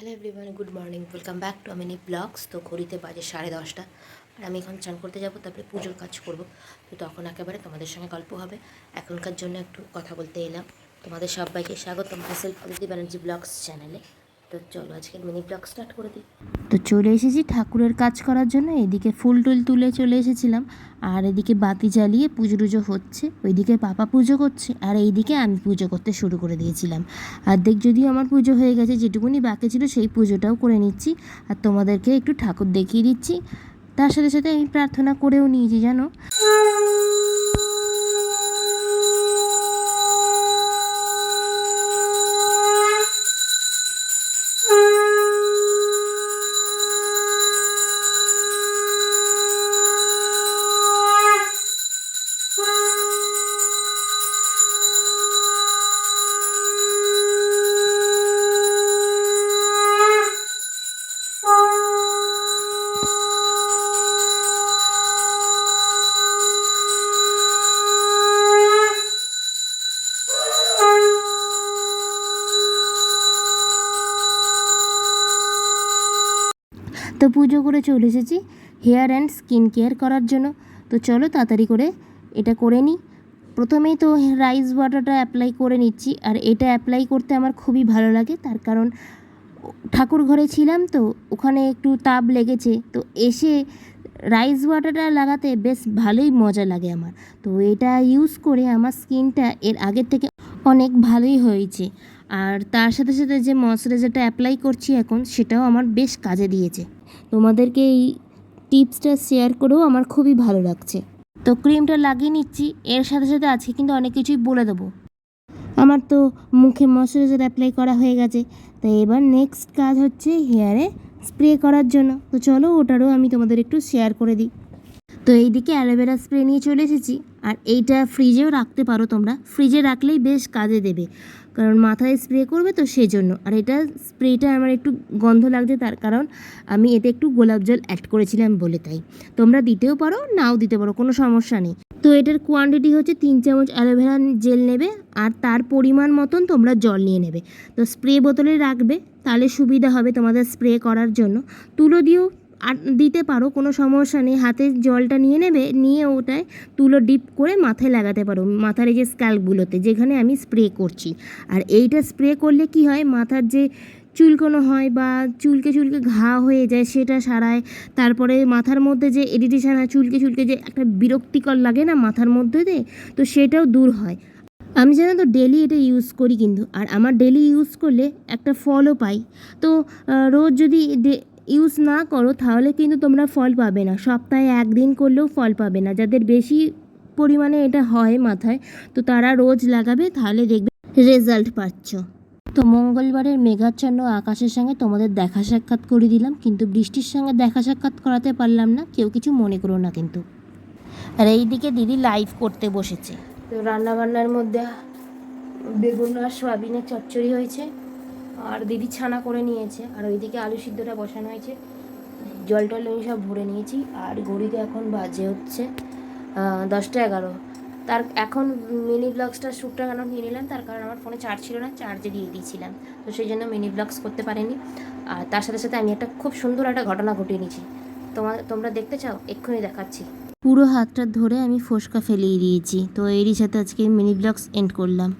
Hello everyone good morning welcome back to Amini vlogs তো ঘড়িতে বাজে সাড়ে দশটা। আর আমি এখন চান করতে যাব, তারপরে পুজোর কাজ করব। তো তখন একেবারে তোমাদের সঙ্গে গল্প হবে। এখনকার জন্য একটু কথা বলতে এলাম। তোমাদের সবাইকে স্বাগতম। হাসেল অদিতি ব্যানার্জি ব্লগস চ্যানেলে তো চলো আজকে মিনি ব্লগ স্টার্ট করে দিই। তো চলে এসেছি ঠাকুরের কাজ করার জন্য, এদিকে ফুল টুল তুলে চলে এসেছিলাম, আর এদিকে বাতি জ্বালিয়ে পুজো টুজো হচ্ছে, ওইদিকে পাপা পুজো করছে, আর এইদিকে আমি পুজো করতে শুরু করে দিয়েছিলাম। অর্ধেক যদিও আমার পুজো হয়ে গেছে, যেটুকুনি বাকি ছিল সেই পুজোটাও করে নিচ্ছি, আর তোমাদেরকে একটু ঠাকুর দেখিয়ে দিচ্ছি। তার সাথে সাথে আমি প্রার্থনা করেও নিয়েছি, জানো? তো পুজো করে চলে এসেছি হেয়ার অ্যান্ড স্কিন কেয়ার করার জন্য। তো চলো তাড়াতাড়ি করে এটা করে নিই। প্রথমেই তো রাইস ওয়াটারটা অ্যাপ্লাই করে নিচ্ছি আর এটা অ্যাপ্লাই করতে আমার খুবই ভালো লাগে। তার কারণ ঠাকুর ঘরে ছিলাম তো ওখানে একটু তাপ লেগেছে। তো এসে রাইস ওয়াটারটা লাগাতে বেশ ভালোই মজা লাগে আমার। তো এটা ইউজ করে আমার স্কিনটা এর আগের থেকে অনেক ভালোই হয়েছে। আর তার সাথে সাথে যে ময়শ্চারাইজারটা অ্যাপ্লাই করছি এখন সেটাও আমার বেশ কাজে দিয়েছে। তোমাদেরকে এই টিপসটা শেয়ার করেও আমার খুবই ভালো লাগছে। তো ক্রিমটা লাগিয়ে নিচ্ছি, এর সাথে সাথে আজকে কিন্তু অনেক কিছুই বলে দেবো। আমার তো মুখে ময়শ্চারাইজার অ্যাপ্লাই করা হয়ে গেছে, তো এবার নেক্সট কাজ হচ্ছে হেয়ারে স্প্রে করার জন্য। তো চলো ওটারও আমি তোমাদের একটু শেয়ার করে দিই। তো এইদিকে অ্যালোভেরা স্প্রে নিয়ে চলে এসেছি, আর এইটা ফ্রিজেও রাখতে পারো তোমরা। ফ্রিজে রাখলেই বেশ কাজে দেবে। কারণ মাথায় স্প্রে করবে তো সেজন্য। আর এটা স্প্রেটা আমার একটু গন্ধ লাগছে তার কারণ আমি এতে একটু গোলাপ জল অ্যাড করেছিলাম বলে তাই। তোমরা দিতেও পারো, নাও দিতে পারো, কোনো সমস্যা নেই। তো এটার কোয়ান্টিটি হচ্ছে তিন চামচ অ্যালোভেরা জেল নেবে আর তার পরিমাণ মতন তোমরা জল নিয়ে নেবে। তো স্প্রে বোতলে রাখবে, তাহলে সুবিধা হবে তোমাদের স্প্রে করার জন্য। তুলো দিয়েও দিতে পারো, কোনো সমস্যা নেই। হাতে জলটা নিয়ে নেবে, নিয়ে ওটায় তুলো ডিপ করে মাথায় লাগাতে পারো, মাথার এই যে স্ক্যাল্পগুলোতে যেখানে আমি স্প্রে করছি। আর এইটা স্প্রে করলে কি হয়, মাথার যে চুলকোনো হয় বা চুলকে চুলকে ঘা হয়ে যায়, সেটা সারায়। তারপরে মাথার মধ্যে যে এডিটেশন হয়, চুলকে চুলকে যে একটা বিরক্তিকর লাগে না মাথার মধ্যে দিয়ে তো সেটাও দূর হয়। আমি জানো তো ডেলি এটা ইউজ করি কিন্তু, আর আমার ডেলি ইউজ করলে একটা ফলও পাই। তো রোজ যদি ইউজ না করো, তাহলে কিন্তু তোমরা ফল পাবে না। সপ্তাহে একদিন করলেও ফল পাবে না। যাদের বেশি পরিমাণে এটা হয় মাথায়, তো তারা রোজ লাগাবে, তাহলে দেখবে রেজাল্ট পাচ্ছ। তো মঙ্গলবারের মেঘাচ্ছন্ন আকাশের সঙ্গে তোমাদের দেখা সাক্ষাৎ করে দিলাম, কিন্তু বৃষ্টির সঙ্গে দেখা সাক্ষাৎ করাতে পারলাম না, কেউ কিছু মনে করো না কিন্তু। আর এইদিকে দিদি লাইভ করতে বসেছে। তো রান্নাবান্নার মধ্যে বেগুন আর সয়াবিনের চচ্চড়ি হয়েছে। আর দিদি ছানা করে নিয়েছে। আর ওইদিকে আলু সিদ্ধটা বসানো হয়েছে। জল টল আমি সব ভরে নিয়েছি। আর ঘড়িতে এখন বাজে হচ্ছে দশটা এগারো। তার এখন মিনি ব্লগসটা শ্যুটটা কেন নিয়ে নিলাম? তার কারণ আমার ফোনে চার্জ ছিল না চার্জে দিয়ে দিয়েছিলাম। তো সেই জন্য মিনি ব্লগস করতে পারিনি। আর তার সাথে সাথে আমি একটা খুব সুন্দর একটা ঘটনা ঘটিয়ে নিয়েছি। তোমার তোমরা দেখতে চাও? এক্ষুনি দেখাচ্ছি। পুরো হাতটা ধরে আমি ফোসকা ফেলিয়ে দিয়েছি। তো এরই সাথে আজকে মিনি ব্লগস এন্ড করলাম।